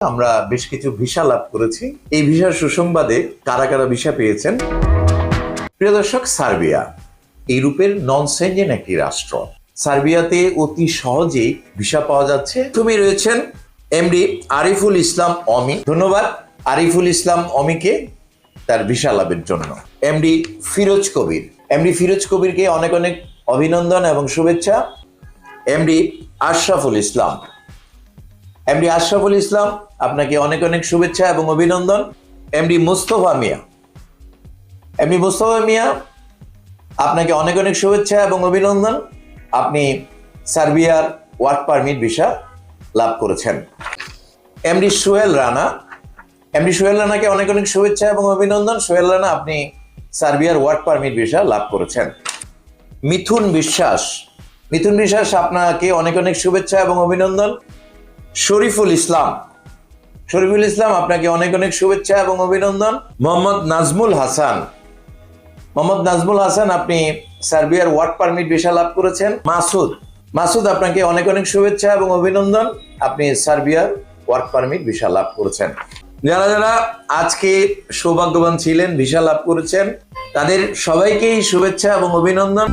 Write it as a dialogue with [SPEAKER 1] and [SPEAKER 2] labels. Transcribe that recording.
[SPEAKER 1] আমরা বেশ কিছু ভিসা লাভ করেছি। এই ভিসার সুসংবাদে কারা কারা ভিসা পেয়েছেন? প্রিয় দর্শক, সার্বিয়া। ইউরোপের নন সেঞ্জেন একটি রাষ্ট্র? সার্বিয়াতে অতি সহজেই ভিসা পাওয়া যাচ্ছে। তুমি রয়েছেন এমডি আরিফুল ইসলাম অমি। ধন্যবাদ আরিফুল ইসলাম অমিকে তার ভিসা লাভের জন্য। এমডি ফিরোজ কবির। এমডি ফিরোজ কবিরকে অনেক অনেক অভিনন্দন এবং শুভেচ্ছা। এমডি আশরাফুল ইসলাম। এমডি আশরাফুল ইসলাম, আপনাকে অনেক অনেক শুভেচ্ছা এবং অভিনন্দন। এমডি মুস্তফা মিয়া। এমডি মুস্তফা মিয়া, আপনাকে অনেক অনেক শুভেচ্ছা এবং অভিনন্দন। আপনি সার্বিয়ার ওয়ার্ক পারমিট ভিসা লাভ করেছেন। এমডি সোহেল রানা। এমডি সোহেল রানাকে অনেক অনেক শুভেচ্ছা এবং অভিনন্দন। সোহেল রানা, আপনি সার্বিয়ার ওয়ার্ক পারমিট ভিসা লাভ করেছেন। মিথুন বিশ্বাস। মিথুন বিশ্বাস, আপনাকে অনেক অনেক শুভেচ্ছা এবং অভিনন্দন। শরীফুল ইসলাম। শরীফুল ইসলাম, আপনাকে অনেক অনেক শুভেচ্ছা এবং অভিনন্দন। মোহাম্মদ নাজমুল হাসান। মোহাম্মদ নাজমুল হাসান, আপনি সার্বিয়ার ওয়ার্ক পারমিট ভিসা লাভ করেছেন। মাসুদ। মাসুদ, আপনাকে অনেক অনেক শুভেচ্ছা এবং অভিনন্দন। আপনি সার্বিয়ার ওয়ার্ক পারমিট ভিসা লাভ করেছেন। যারা যারা আজকে সৌভাগ্যবান ছিলেন, ভিসা লাভ করেছেন, তাদের সবাইকেই শুভেচ্ছা এবং অভিনন্দন।